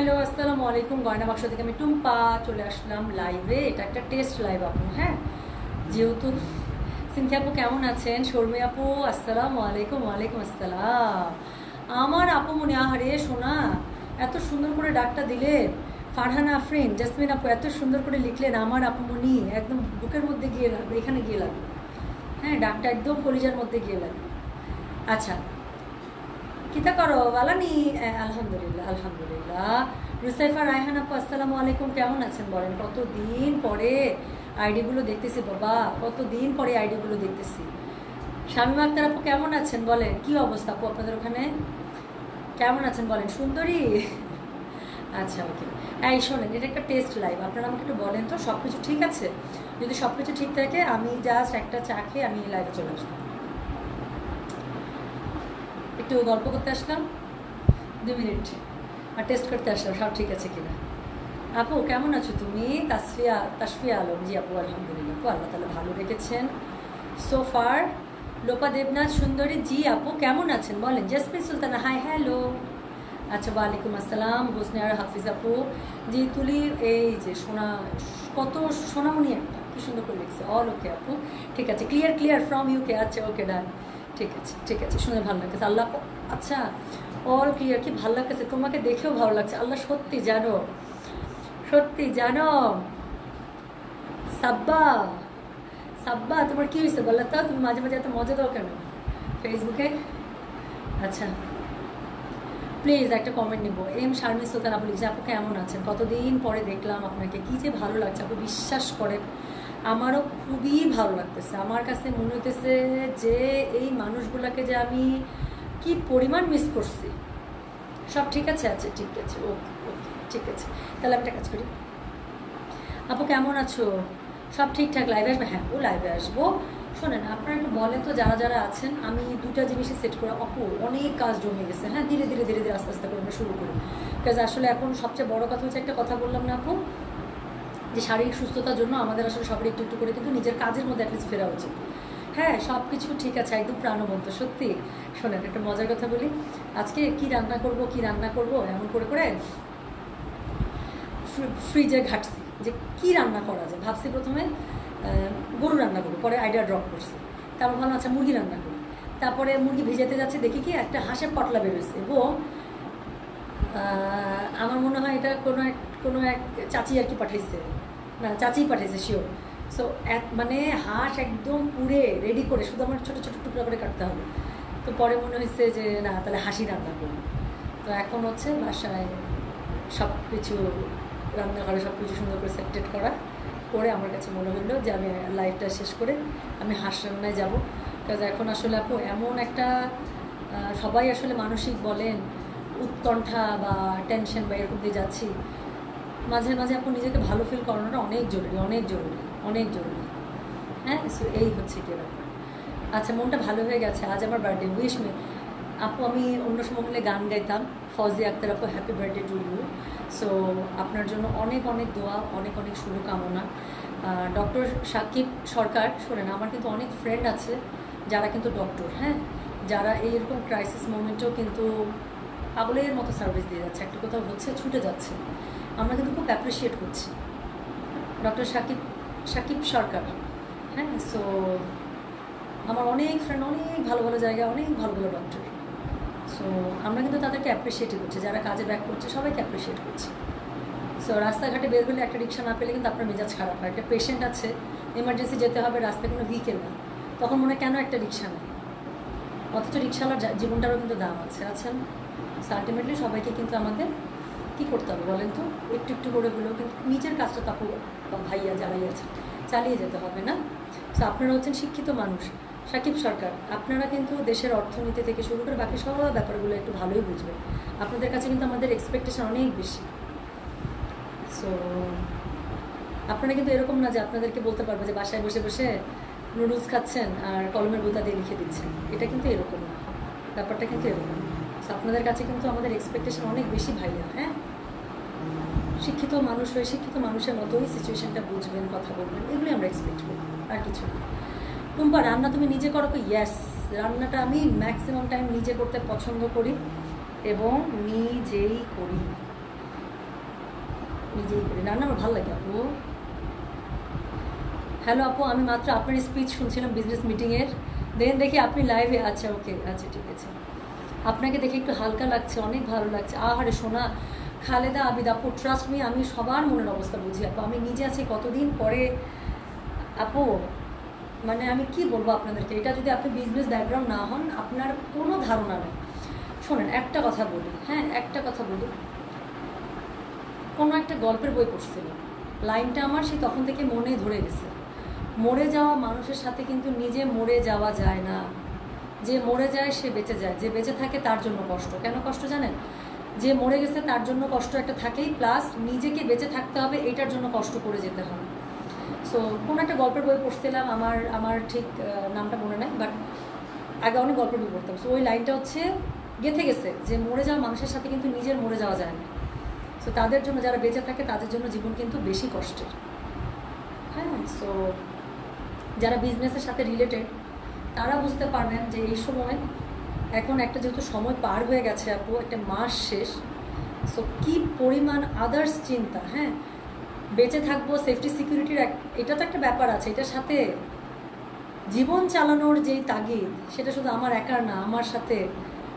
Hello, আসসালামু আলাইকুম। গয়না বাক্স থেকে আমি টুম্পা চলে আসলাম লাইভে এটা একটা টেস্ট লাইভ আপু হ্যাঁ? যেহেতু সিনথি আপু কেমন আছেন? শর্মি আপু, আসসালামু আলাইকুম, ওয়ালাইকুম আসসালাম। আমার আপু মনে আহারে শোনা এত সুন্দর করে ডাকটা দিলে ফারহানা, আফরিন, জাসমিন আপু এত সুন্দর করে লিখলেন, আমার আপুমনি একদম বুকের মধ্যে গিয়ে লাগবে এখানে গিয়ে লাগবে হ্যাঁ ডাকটা একদম কলিজার মধ্যে গিয়ে লাগবে আচ্ছা কিতা করো? বালানি আলহামদুলিল্লাহ আলহামদুলিল্লাহ। রুসাইফা, রায়হান আপু, আসসালামু আলাইকুম। কেমন আছেন বলেন? কতদিন পরে আইডিগুলো দেখতেছি বাবা, কতদিন পরে আইডিগুলো দেখতেছি। শামীম আক্তার আপু, কেমন আছেন বলেন? কি অবস্থা আপু আপনাদের ওখানে? কেমন আছেন বলেন? সুন্দরী? আচ্ছা ওকে। এই শোনেন, এটা একটা টেস্ট লাইভ। আপনারা আমাকে একটু বলেন তো সব কিছু ঠিক আছে? যদি সব কিছু ঠিক থাকে, আমি জাস্ট একটা চা খেয়ে আমি লাইভে চলে আসব। একটু গল্প করতে আসলাম দু মিনিট, আর টেস্ট করতে আসলাম, সব ঠিক আছে কিনা। আপু, কেমন আছো তুমি? তাসফিয়া তাসফিয়া আলম। জি আপু, আলহামদুলিল্লাহ। আপু, আল্লাহ তালা ভালো রেখেছেন। সোফার লোপা দেবনাথ সুন্দরী। জি আপু, কেমন আছেন? বলেন জসমিন সুলতানা হাই হ্যালো আচ্ছা ওয়ালাইকুম আসসালাম হোসনে আর হাফিজ আপু। জি, তুলি, এই যে সোনা, কত সোনামণি একটা, কি সুন্দর করে লিখছে। অল ওকে আপু। ঠিক আছে ক্লিয়ার ক্লিয়ার ফ্রম ইউকে আচ্ছা ওকে ডান ঠিক আছে ঠিক আছে, শুনে ভালো লাগছে আল্লাহ আচ্ছা অল ক্লিয়ার কি ভালো লাগছে তোমাকে দেখেও ভালো লাগছে। আল্লাহ সত্যি জানো সত্যি জানো। সাব্বা সাব্বা, তোমার কি হয়েছে? বলো তো, তুমি মাঝে মাঝে এত মজা দাও কেন? ফেসবুকে আচ্ছা প্লিজ একটা কমেন্ট নিবো। এম শারমি সুলতান আপু লিখছে, আপু কেমন আছেন? কতদিন পরে দেখলাম আপনাকে। কী যে ভালো লাগছে। আপু বিশ্বাস করেন আমারও খুবই ভালো লাগতেছে। আমার কাছে মনে হইতেছে যে এই মানুষগুলোকে যে আমি কি পরিমাণ মিস করছি। সব ঠিক আছে? আচ্ছা ঠিক আছে। ওকে ওকে, ঠিক আছে। তাহলে আমি একটা কাজ করি। আপু, কেমন আছো? সব ঠিকঠাক? লাইভে আসবে? হ্যাঁ ও লাইভে আসব। শোনেন, আপনারা একটু বলেন তো, যারা যারা আছেন, আমি দুটা জিনিসই সেট করে। অপু অনেক কাজ জমে গেছে। হ্যাঁ ধীরে ধীরে ধীরে ধীরে আস্তে আস্তে করে আমরা শুরু করি। কাজ আসলে এখন সবচেয়ে বড় কথা হচ্ছে, একটা কথা বললাম না আপু? যে শারীরিক সুস্থতার জন্য আমাদের আসলে সবার একটু একটু করে কিন্তু নিজের কাজের মধ্যে অ্যাটলিস্ট ফেরা উচিত। হ্যাঁ সব কিছু ঠিক আছে, একদম প্রাণবন্ত, সত্যি। শোনেন, একটা মজার কথা বলি। আজকে কি রান্না করব, কি রান্না করব, এমন করে করে ফ্রিজে ঘাটছি যে কি রান্না করা যায়। ভাবছি প্রথমে গরু রান্না করব, পরে আইডিয়া ড্রপ করছি। তারপর ভাবলাম আচ্ছা মুরগি রান্না করি। তারপরে মুরগি ভেজাতে যাচ্ছে, দেখি কি একটা হাঁসের পটলা বেরোচ্ছে এবং আমার মনে হয় এটা কোনো এক কোনো এক চাচি আর কি পাঠিয়েছে না, চাচিই পাঠিয়েছে শিওর সো এক মানে হাঁস একদম পুড়ে রেডি করে, শুধু আমার ছোটো ছোটো টুকরা করে কাটতে হবে। তো পরে মনে হয়েছে যে, না, তাহলে হাসি রান্না করব। তো এখন হচ্ছে বাসায় সব কিছু রান্নাঘরে সব কিছু সুন্দর করে সেটেড করা। করে আমার কাছে মনে হলো যে, আমি লাইফটা শেষ করে আমি হাঁস রান্নায় যাব। কাজ এখন আসলে আপু, এমন একটা সবাই আসলে মানসিক বলেন উৎকণ্ঠা বা টেনশন বা এরকম দিয়ে যাচ্ছি মাঝে মাঝে আপু নিজেকে ভালো ফিল করানোটা অনেক জরুরি অনেক জরুরি অনেক জরুরি। হ্যাঁ সো এই হচ্ছে কি ব্যাপার। আচ্ছা মনটা ভালো হয়ে গেছে, আজ আমার বার্থডে উইশ মি আপু আমি অন্য সময় হলে গান গাইতাম ফজি আক্তার আপু happy birthday to you so আপনার জন্য অনেক অনেক দোয়া, অনেক অনেক শুভকামনা। ডক্টর সাকিব সরকার, শোনেন, আমার কিন্তু অনেক ফ্রেন্ড আছে, যারা কিন্তু ডক্টর হ্যাঁ? যারা এইরকম ক্রাইসিস মোমেন্টেও কিন্তু পাগলের মতো সার্ভিস দিয়ে যাচ্ছে। একটা কোথাও হচ্ছে, ছুটে যাচ্ছে। আমরা কিন্তু খুব অ্যাপ্রিসিয়েট করছি। ডক্টর সাকিব সাকিব সরকার। হ্যাঁ সো আমার অনেক ফ্রেন্ড অনেক ভালো ভালো জায়গায় অনেক ভালো ভালো ডক্টর সো আমরা কিন্তু তাদেরকে অ্যাপ্রিসিয়েটই করছি। যারা কাজে ব্যাক করছে, সবাইকে অ্যাপ্রিসিয়েট করছি। সো রাস্তাঘাটে বের হলে একটা রিক্সা না পেলে কিন্তু আপনার মেজাজ খারাপ হয়। একটা পেশেন্ট আছে এমার্জেন্সি যেতে হবে, রাস্তায় কোনো ভেহিকেল না তখন মনে কেন একটা রিক্সা নেই? অথচ রিক্সাওয়ালার জীবনটারও কিন্তু দাম আছে। আছেন সো আলটিমেটলি সবাইকে কিন্তু আমাদের কী করতে হবে বলেন তো? একটু একটু করে হলেও কিন্তু নিজের কাজটা তাপু বা ভাইয়া যারাই আছে, চালিয়ে যেতে হবে না? সো আপনারা হচ্ছেন শিক্ষিত মানুষ। সাকিব সরকার, আপনারা কিন্তু দেশের অর্থনীতি থেকে শুরু করে বাকি সব ব্যাপারগুলো একটু ভালোই বুঝবেন। আপনাদের কাছে কিন্তু আমাদের এক্সপেকটেশন অনেক বেশি। সো আপনারা কিন্তু এরকম না যে আপনাদেরকে বলতে পারব যে বাসায় বসে বসে নুডলস খাচ্ছেন আর কলমের বোতা দিয়ে লিখে দিচ্ছেন। এটা কিন্তু এরকম না। ব্যাপারটা কিন্তু এরকম আপনাদের কাছে কিন্তু আমাদের এক্সপেকটেশন অনেক বেশি ভাইয়া হ্যাঁ? শিক্ষিত মানুষ হয়ে শিক্ষিত মানুষের মতোই সিচুয়েশনটা বুঝবেন, কথা বলবেন, এগুলোই আমরা এক্সপেক্ট করি, আর কিছু না। টুম্পা, রান্না তুমি নিজে করো তো ইয়াস রান্নাটা আমি ম্যাক্সিমাম টাইম নিজে করতে পছন্দ করি এবং নিজেই করি। নিজেই করি। রান্না আমার ভালো লাগে, আপু। হ্যালো আপু, আমি মাত্র আপনার স্পিচ শুনছিলাম বিজনেস মিটিংয়ের দেন দেখি আপনি লাইভে আচ্ছা ওকে আচ্ছা ঠিক আছে। আপনাকে দেখে একটু হালকা লাগছে, অনেক ভালো লাগছে। আহারে সোনা, খালেদা, আবিদ, আপু ট্রাস্ট মি আমি সবার মনের অবস্থা বুঝি, আপু। আমি নিজে আছি, কতদিন পরে, আপু মানে আমি কি বলব আপনাদেরকে? এটা যদি আপনি বিজনেস ব্যাকগ্রাউন্ড না হন, আপনার কোনো ধারণা নেই। শোনেন, একটা কথা বলি হ্যাঁ একটা কথা বলি। কোনো একটা গল্পের বই পড়ছিলাম লাইনটা আমার সেই তখন থেকে মনে ধরে গেছে। মরে যাওয়া মানুষের সাথে কিন্তু নিজে মরে যাওয়া যায় না। যে মরে যায়, সে বেঁচে যায়। যে বেঁচে থাকে, তার জন্য কষ্ট। কেন কষ্ট জানেন? যে মরে গেছে, তার জন্য কষ্ট একটা থাকেই। প্লাস নিজেকে বেঁচে থাকতে হবে, এটার জন্য কষ্ট করে যেতে হয় সো কোনো একটা গল্পের বই পড়ছিলাম, আমার আমার ঠিক নামটা মনে নাই বাট আগে অনেক গল্পের বই পড়তাম। সো ওই লাইনটা হচ্ছে, গেথে গেছে। যে মরে যাওয়া মানুষের সাথে কিন্তু নিজের মরে যাওয়া যায় না। সো তাদের জন্য যারা বেঁচে থাকে, তাদের জন্য জীবন কিন্তু বেশি কষ্টের। হ্যাঁ? সো যারা বিজনেসের সাথে রিলেটেড তারা বুঝতে পারবেন যে এই সময় এখন একটা যেহেতু সময় পার হয়ে গেছে আপু, একটা মাস শেষ সো কি পরিমাণ আদার্স চিন্তা হ্যাঁ? বেঁচে থাকব সেফটি সিকিউরিটির এটা তো একটা ব্যাপার আছে, এটার সাথে জীবন চালানোর যেই তাগিদ, সেটা শুধু আমার একার না, আমার সাথে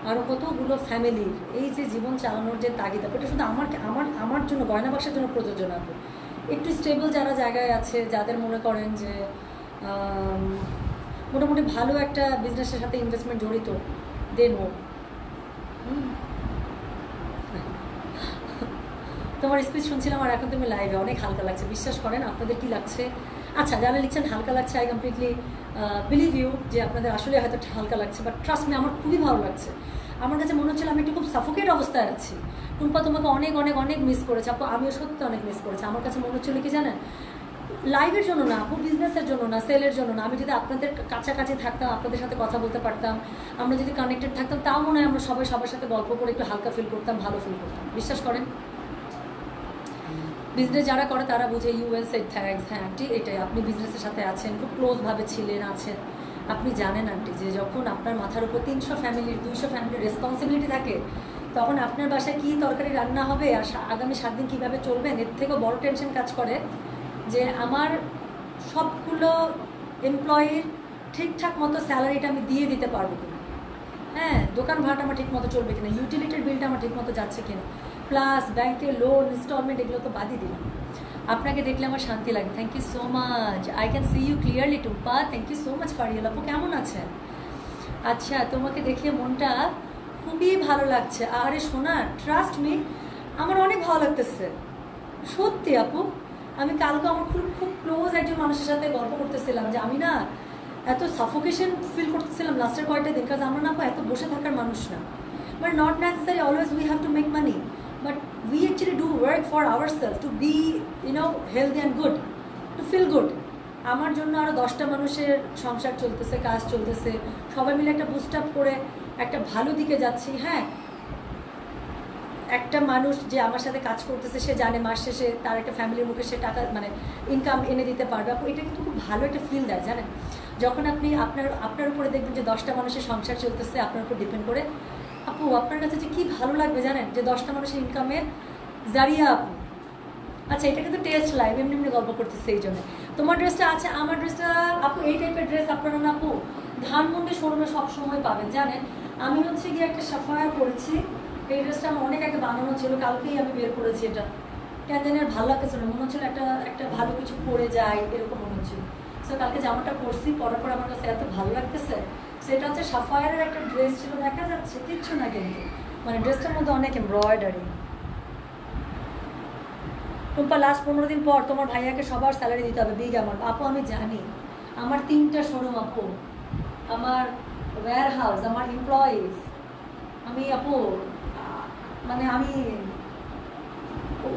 আরও কতগুলো ফ্যামিলির এই যে জীবন চালানোর যে তাগিদ এটা শুধু আমার আমার আমার জন্য গয়না বাক্সের জন্য প্রযোজ্য না আপু। একটু স্টেবল যারা জায়গায় আছে, যাদের মনে করেন যে মোটামুটি ভালো একটা বিজনেসের সাথে ইনভেস্টমেন্ট জড়িত দে নো তোমার স্পিচ শুনছিলাম আর এখন তুমি লাইভে অনেক হালকা লাগছে, বিশ্বাস করেন আপনাদের কি লাগছে? আচ্ছা যারা লিখছেন হালকা লাগছে আই কমপ্লিটলি বিলিভ ইউ যে আপনাদের আসলে হয়তো হালকা লাগছে বাট ট্রাস্ট মি আমার খুবই ভালো লাগছে। আমার কাছে মনে হচ্ছিল আমি একটু খুব সাফোকেট অবস্থায় আছি। টুম্পা তোমাকে অনেক অনেক অনেক মিস করেছে, আপু, আমিও সত্যি অনেক মিস করেছি। আমার কাছে মনে হচ্ছিল কি জানেন? লাইভের জন্য না, আপু বিজনেসের জন্য না সেলের জন্য না। আমি যদি আপনাদের কাছাকাছি থাকতাম, আপনাদের সাথে কথা বলতে পারতাম, আমরা যদি কানেক্টেড থাকতাম, তাও মনে হয় আমরা সবাই সবার সাথে গল্প করে একটু হালকা ফিল করতাম, ভালো ফিল করতাম। বিশ্বাস করেন? বিজনেস যারা করে, তারা বুঝে ইউএল সেট থ্যাঙ্কস হ্যাঁ আন্টি, এটাই। আপনি বিজনেসের সাথে আছেন, খুব ক্লোজভাবে ছিলেন, আছেন। আপনি জানেন, আন্টি, যে যখন আপনার মাথার উপর তিনশো ফ্যামিলির দুইশো ফ্যামিলির রেসপন্সিবিলিটি থাকে, তখন আপনার বাসায় কী তরকারি রান্না হবে, আর আগামী সাত দিন কীভাবে চলবেন, এর থেকেও বড় টেনশন কাজ করে। যে আমার সবগুলো এমপ্লয়ির ঠিকঠাক মতো স্যালারিটা আমি দিয়ে দিতে পারব কিনা। হ্যাঁ দোকান ভাড়াটা আমার ঠিক মতো চলবে কিনা ইউটিলিটির বিলটা আমার ঠিক মতো যাচ্ছে কিনা প্লাস ব্যাংকের লোন ইনস্টলমেন্ট এগুলো তো বাদই দিলাম। আপনাকে দেখলে আমার শান্তি লাগে। Thank you so much I can see you clearly to Tumpa thank you so much Fariyal আপু। কেমন আছেন? আচ্ছা তোমাকে দেখে মনটা খুবই ভালো লাগছে। আরে শোনা ট্রাস্ট মি আমার অনেক ভালো লাগতেছে। সত্যি আপু আমি কালকে আমার খুব খুব ক্লোজ একজন মানুষের সাথে গল্প করতেছিলাম যে আমি না এত সাফোকেশন ফিল করতেছিলাম লাস্টের কয়েকটা দিন কাজ আমরা না এত বসে থাকার মানুষ না। But not necessary always we have to make money but we actually do work for our self to be you know healthy and good to feel good আমার জন্য আরও দশটা মানুষের সংসার চলতেছে, কাজ চলতেছে। সবাই মিলে একটা বুস্ট আপ করে একটা ভালো দিকে যাচ্ছি। হ্যাঁ একটা মানুষ যে আমার সাথে কাজ করতেছে, সে জানে মাস শেষে তার একটা ফ্যামিলির মুখে সে টাকা মানে ইনকাম এনে দিতে পারবে। এটা কিন্তু খুব ভালো একটা ফিল দেয়, জানেন? যখন আপনি আপনার আপনার উপরে দেখবেন যে দশটা মানুষের সংসার চলতেছে, আপনার উপর ডিপেন্ড করে। আপু, আপনার কাছে যে কী ভালো লাগবে জানেন? যে দশটা মানুষের ইনকামের জারিয়া আপু। আচ্ছা এটা কিন্তু টেস্ট লাইভ এমনি এমনি গল্প করতেছে এই জন্য। তোমার ড্রেসটা আছে, আমার ড্রেসটা আপু, এই টাইপের ড্রেস আপনারা না, আপু, ধানমন্ডি শোরুমে সব সময় পাবেন, জানেন? আমি হচ্ছে গিয়ে একটা সাফায়ার করেছি এই ড্রেসটা আমার অনেক আগে বানানো ছিল, কালকেই আমি বের করেছি এটা। কেন জানি আর ভালো লাগতেছিল না, মনে হচ্ছিল একটা একটা ভালো কিছু পরে যায় এরকম মনে হচ্ছিল। সো কালকে জামাটা পরছি, পরার পর আমার কাছে এত ভালো লাগতেছে, সেটা হচ্ছে সাফায়ারের একটা ড্রেস ছিল, দেখা যাচ্ছে, কিচ্ছু না কিন্তু। মানে ড্রেসটার মধ্যে অনেক এমব্রয়ডারি টুম্পা লাস্ট পনেরো দিন পর তোমার ভাইয়াকে সবার স্যালারি দিতে হবে বিগ অ্যামাউন্ট আপু, আমি জানি, আমার তিনটা শোরুম আপু। আমার ওয়্যার হাউস আমার এমপ্লয়িজ আমি, আপু মানে আমি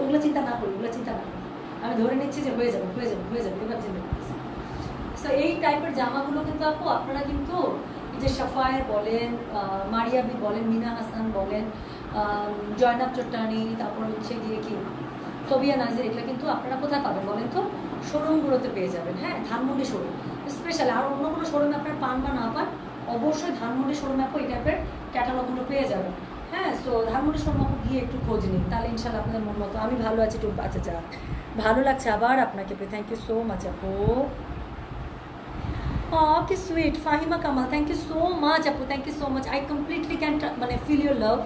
ওগুলো চিন্তা না করি, ওগুলো চিন্তা না করি। আমি ধরে নিচ্ছি যে হয়ে যাবে হয়ে যাবে হয়ে যাবে, এবার চিন্তা সো এই টাইপের জামাগুলো কিন্তু আপু, আপনারা কিন্তু যে সাফায়ের বলেন মারিয়াবি বলেন, মিনা হাসান বলেন জয়নাব চট্টানি, তারপর হচ্ছে গিয়ে কি, সবিয়া নাজির, এগুলো কিন্তু আপনারা কোথায় পাবেন বলেন তো? শোরুমগুলোতে পেয়ে যাবেন হ্যাঁ ধানমন্ডি শোরুম। স্পেশালি আর অন্য কোনো শোরুমে আপনার পান বা না পান, অবশ্যই ধানমন্ডি শোরুমে আপনি এই টাইপের ক্যাটালগুলো পেয়ে যাবেন। হ্যাঁ সো ধানমন্ডি শর্মাকে গিয়ে একটু খোঁজ নিন। তাহলে ইনশাল্লাহ আপনাদের মন মতো। আমি ভালো আছি টুম্পা। আচ্ছা যা ভালো লাগছে আবার আপনাকে পেয়ে। থ্যাংক ইউ সো মাচ আপু। Oh, কি sweet Fahima Kamal thank you so much আপু। Thank you so much I completely can মানে feel your love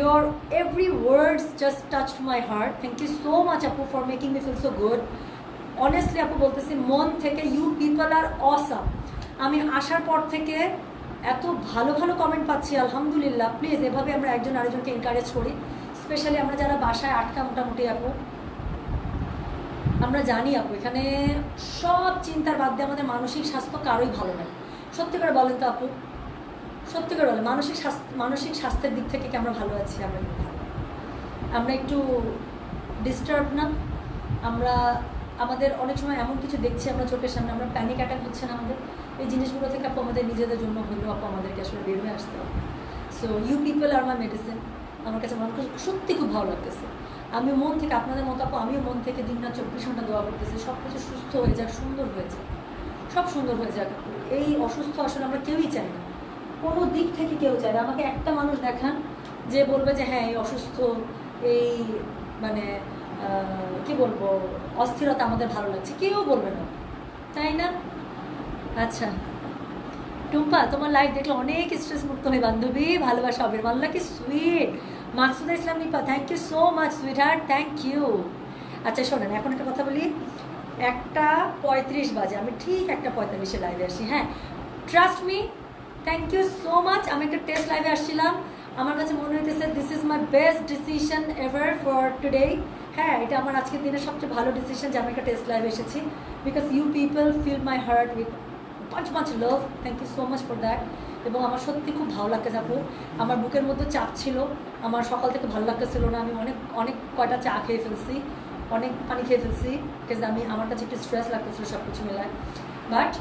your every words just touched my heart thank you so much apu for making me feel so good honestly আপু বলতেছি মন থেকে you people R awesome আমি আসার পর থেকে এত ভালো ভালো কমেন্ট পাচ্ছি, আলহামদুলিল্লাহ। প্লিজ এভাবে আমরা একজন আরেকজনকে এনকারেজ করি। স্পেশালি আমরা যারা বাসায় আটকা মোটামুটি আপু, আমরা জানি আপু, এখানে সব চিন্তার বাদ দিয়ে আমাদের মানসিক স্বাস্থ্য কারোই ভালো নয়। সত্যি করে বলেন তো আপু, সত্যি করে বলেন, মানসিক স্বাস্থ্য, মানসিক স্বাস্থ্যের দিক থেকে কি আমরা ভালো আছি? আমরা আমরা একটু ডিস্টার্ব না? আমরা, আমাদের অনেক সময় এমন কিছু দেখছি আমরা চোখের সামনে, আমরা প্যানিক অ্যাটাক হচ্ছে না আমাদের। এই জিনিসগুলো থেকে আপু আমাদের নিজেদের জন্য হলেও আপু আমাদেরকে আসলে বের হয়ে আসতে হবে। So you people are my medicine আমার কাছে মনে করছে সত্যি খুব ভালো লাগতেছে। আমি মন থেকে আপনাদের মতো আপু, আমিও মন থেকে দিন রাত চব্বিশ ঘণ্টা দোয়া করতেছি। সব কিছু সুস্থ হয়ে যাক, সুন্দর হয়ে যাক। সব সুন্দর হয়ে যাক এই অসুস্থ আসলে আমরা কেউই চাই না। কোনো দিক থেকে কেউ চায় না। আমাকে একটা মানুষ দেখান যে বলবে যে হ্যাঁ এই অসুস্থ, এই মানে কি বলব, অস্থিরতা আমাদের ভালো লাগছে। কেউ বলবে না। তাই না? আচ্ছা। টুম্পা, তোমার লাইফ দেখলে অনেক স্ট্রেস মুক্ত হয়, বান্ধবী। ভালোবাসা হবে মাল্লা কি sweet Maksuda Islam Nipa thank you so much sweetheart thank you আচ্ছা শোনেন, এখন একটা কথা বলি। একটা পঁয়ত্রিশ বাজে, আমি ঠিক একটা পঁয়তাল্লিশে লাইভে আসি হ্যাঁ? Trust me thank you so much আমি একটা টেস্ট লাইভে আসছিলাম। আমার কাছে মনে হইতেছে this is my best decision ever for today হ্যাঁ এটা আমার আজকের দিনের সবচেয়ে ভালো ডিসিশন যে আমি একটা টেস্ট লাইভে এসেছি। Because you people fill my heart with much much love thank you so much for that এবং আমার সত্যি খুব ভালো লাগতে যাব আমার বুকের মধ্যে চাপ ছিল। আমার সকাল থেকে ভালো লাগতেছিল না। আমি অনেক অনেক কয়টা চা খেয়ে ফেলছি। অনেক পানি খেয়ে ফেলছি। বিকজ আমি, আমার কাছে একটু স্ট্রেস লাগতেছিল সব কিছু মেলায়। বাট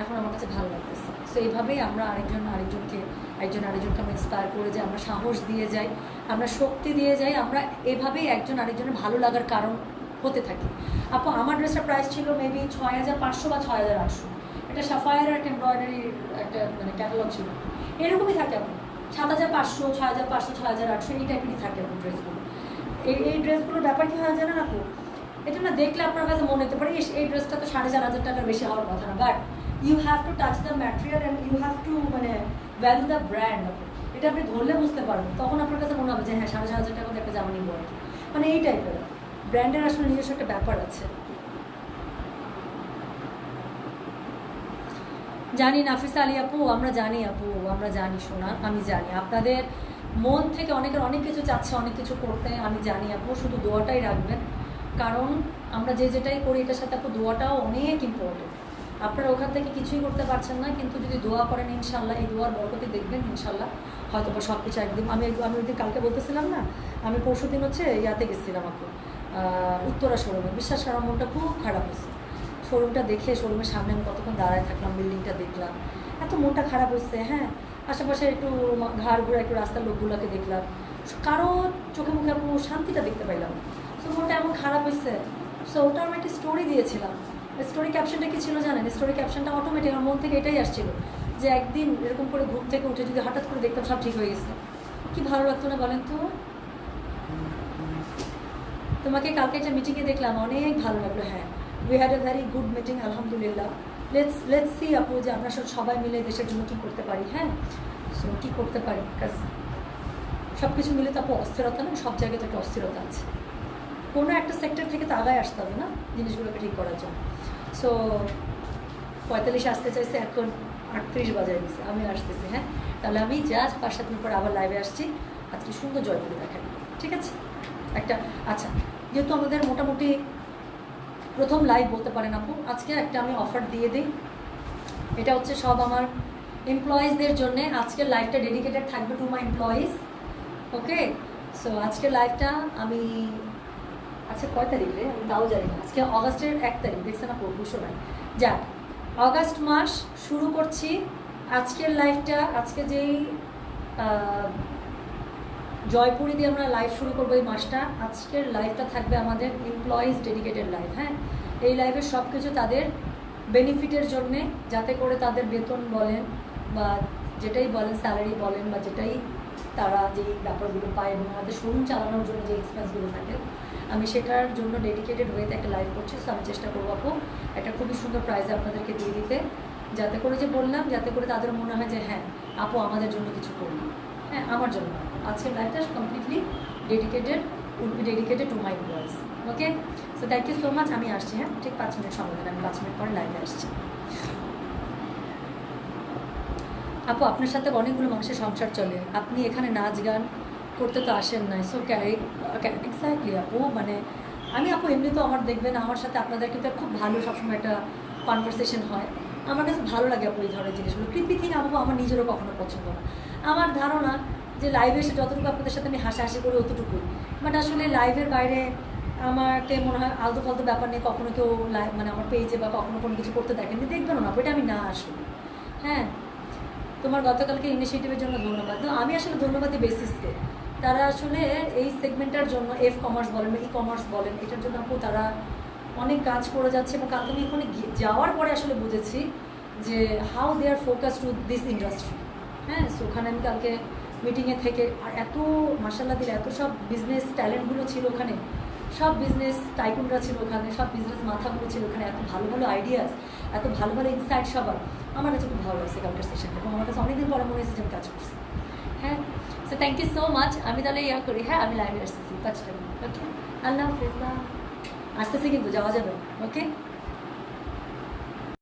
এখন আমার কাছে ভালো লাগতেছে। সো এইভাবেই আমরা আরেকজন আরেকজনকে, একজন আরেকজনকে আমরা ইন্সপায়ার করে যাই আমরা সাহস দিয়ে যাই। আমরা শক্তি দিয়ে যাই। আমরা এভাবেই একজন আরেকজনের ভালো লাগার কারণ হতে থাকি। আপু, আমার ড্রেসটার প্রাইস ছিল মেবি ছয় হাজার পাঁচশো বা ছয় হাজার আটশো। এটা সাফায়ার একটা এমব্রয়ডারি একটা মানে ক্যাটালগ ছিল। এরকমই থাকে আপু সাত হাজার পাঁচশো ছ হাজার পাঁচশো ছ হাজার আটশো এই টাইপেরই থাকে আপু ড্রেসগুলো এই এই ড্রেসগুলোর ব্যাপার কি হয় জানেন আপু? এটা না দেখলে আপনার কাছে মনে হতে পারে "ইস, এই ড্রেসটা তো সাড়ে চার হাজার টাকার বেশি হওয়ার কথা না। But you have to touch the material and you have to মানে ভ্যালু দ্য ব্র্যান্ড এটা আপনি ধরলে বুঝতে পারবেন। তখন আপনার কাছে মনে হবে যে হ্যাঁ সাড়ে চার হাজার টাকা একটা জামা নিবো মানে এই টাইপের ব্র্যান্ডের আসলে নিজস্ব একটা ব্যাপার আছে। জানি নাফিসা আলী আপু, আমরা জানি আপু, আমরা জানি শোনা আমি জানি। আপনাদের মন থেকে অনেকের অনেক কিছু চাচ্ছে, অনেক কিছু করতে, আমি জানি আপু, শুধু দোয়াটাই রাখবেন। কারণ আমরা যে যেটাই করি, এটার সাথে আপু, দোয়াটাও অনেক ইম্পর্টেন্ট আপনারা ওখান থেকে কিছুই করতে পারছেন না, কিন্তু যদি দোয়া করেন ইনশাল্লাহ এই দোয়ার বরকতে দেখবেন ইনশাল্লাহ হয়তো বা সব কিছু একদিন, আমি আমি ওই দিন কালকে বলতেছিলাম না, আমি পরশু দিন হচ্ছে ইয়াতে গেছিলাম আপু উত্তরা শোরুমে। বিশ্বাস করার মনটা খুব খারাপ হয়েছে। শোরুমটা দেখে শোরুমের সামনে আমি কতক্ষণ দাঁড়ায় থাকলাম বিল্ডিংটা দেখলাম। এত মনটা খারাপ হয়েছে হ্যাঁ। আশেপাশে একটু ঘাড় ঘুরে একটু রাস্তার লোকগুলোকে দেখলাম। কারও চোখে মুখে কোনো শান্তিটা দেখতে পাইলাম তো মনটা এমন খারাপ হয়েছে সো ওটা আমি একটা স্টোরি দিয়েছিলাম। স্টোরি ক্যাপশনটা কি ছিল জানেন? স্টোরি ক্যাপশনটা অটোমেটিক আমার মন থেকে এটাই আসছিল যে একদিন এরকম করে ঘুম থেকে উঠে যদি হঠাৎ করে দেখতাম সব ঠিক হয়ে গেছে। কি ভালো লাগতো না বলেন তো? তোমাকে কালকে একটা মিটিংয়ে দেখলাম, অনেক ভালো লাগল হ্যাঁ। We had a very good meeting আলহামদুলিল্লাহ লেটস লেটস সি আপু যে আমরা সব, সবাই মিলে দেশের জন্য কী করতে পারি হ্যাঁ? সো কী করতে পারি? কাজ সব কিছু মিলে তো আপু অস্থিরতা না, সব জায়গায় তো একটা অস্থিরতা আছে। কোনো একটা সেক্টর থেকে তো আগায় আসতে হবে না, জিনিসগুলোকে ঠিক করার জন্য। সো পঁয়তাল্লিশ আসতে চাইছে, এখন আটত্রিশ বাজায় দিচ্ছে আমি আসতেছি হ্যাঁ? তাহলে আমি জাস্ট পাঁচ, সাত মিনিট পর আবার লাইভে আসছি, আজকে সুন্দর জয়পুরে দেখাই ঠিক আছে? একটা আচ্ছা যেহেতু আমাদের মোটামুটি প্রথম লাইভ বলতে পারেন আপু। আজকে একটা আমি অফার দিয়ে দিই। এটা হচ্ছে সব আমার এমপ্লয়িজদের জন্য। আজকের লাইভটা ডেডিকেটেড থাকবে to my employees okay so আজকের লাইভটা আমি আচ্ছা কয় তারিখ রে? আমি তাও জানি না। আজকে অগাস্টের এক তারিখ। দেখছেন না পরশু নাই যাক, অগাস্ট মাস শুরু করছি। আজকের লাইভটা আজকে যেই জয়পুরি দিয়ে আমরা লাইভ শুরু করব এই মাসটা। আজকের লাইভটা থাকবে আমাদের এমপ্লয়িজ ডেডিকেটেড লাইভ হ্যাঁ? এই লাইভের সব কিছু তাদের বেনিফিটের জন্যে, যাতে করে তাদের বেতন বলেন বা যেটাই বলেন স্যালারি বলেন বা যেটাই তারা যে ব্যাপারগুলো পায় এবং আমাদের শোরুম চালানোর জন্য যে এক্সপেন্সগুলো থাকে, আমি সেটার জন্য ডেডিকেটেড ওয়েতে একটা লাইভ করছি। সো আমি চেষ্টা করব আপু, একটা খুবই সুন্দর প্রাইজ আপনাদেরকে দিয়ে দিতে। যাতে করে যে বললাম, যাতে করে তাদের মনে হয় যে হ্যাঁ আপু আমাদের জন্য কিছু করল। হ্যাঁ আমার জন্য। আজকের লাইভটা completely dedicated would be dedicated to my boys okay so thank you so much আমি আসছি হ্যাঁ? ঠিক পাঁচ মিনিট সময় আমি পাঁচ মিনিট পরে লাইভে আসছি। আপু, আপনার সাথে অনেকগুলো মানুষের সংসার চলে। আপনি এখানে নাচ গান করতে তো আসেন না সো এক্স্যাক্টলি আপু মানে আমি, আপু, এমনি তো আমার, দেখবেন আমার সাথে আপনাদের কিন্তু খুব ভালো সবসময় একটা কনভারসেশন হয়। আমার কাছে ভালো লাগে, আপু, এই ধরনের জিনিসগুলো। কৃপি থিং আপু, আমার নিজেরও কখনো পছন্দ না। আমার ধারণা যে লাইভে এসে যতটুকু আপনাদের সাথে আমি হাসাহাসি করি অতটুকু বাট আসলে লাইভের বাইরে আমাকে মনে হয় আলতু ফালতো ব্যাপার নিয়ে কখনো কেউ লাইভ মানে আমার পেজে বা কখনো কোনো কিছু করতে দেখেনি দেখবেন না ওইটা আমি না আসলে হ্যাঁ? তোমার গতকালকে ইনিশিয়েটিভের জন্য ধন্যবাদ। তো আমি আসলে ধন্যবাদ দিই বেসিসকে তারা আসলে এই সেগমেন্টটার জন্য এফ কমার্স বলেন ই কমার্স বলেন, এটার জন্য আপু তারা অনেক কাজ করে যাচ্ছে এবং কালকে আমি এখানে যাওয়ার পরে আসলে বুঝেছি যে how they are focus to this industry হ্যাঁ? সো ওখানে আমি কালকে মিটিংয়ে থেকে আর এত মাসাল্লাহ দিলে এত সব বিজনেস ট্যালেন্টগুলো ছিল ওখানে, সব বিজনেস টাইকুনরা ছিল ওখানে, সব বিজনেস মাথাগুলো ছিল ওখানে, এত ভালো ভালো আইডিয়াস এত ভালো ভালো ইনসাইট সবার। আমার কাছে খুব ভালো লাগছে কালকের সেশনটা এবং আমার কাছে অনেকদিন পরে মনে হয়েছে যে আমি কাজ করছি। হ্যাঁ? So thank you so much আমি তাহলে ইয়া করি। হ্যাঁ আমি লাইভে আসতেছি। পাঁচটা। ওকে আল্লাহ হাফিজ। আসতেছি কিন্তু, যাওয়া যাবে। ওকে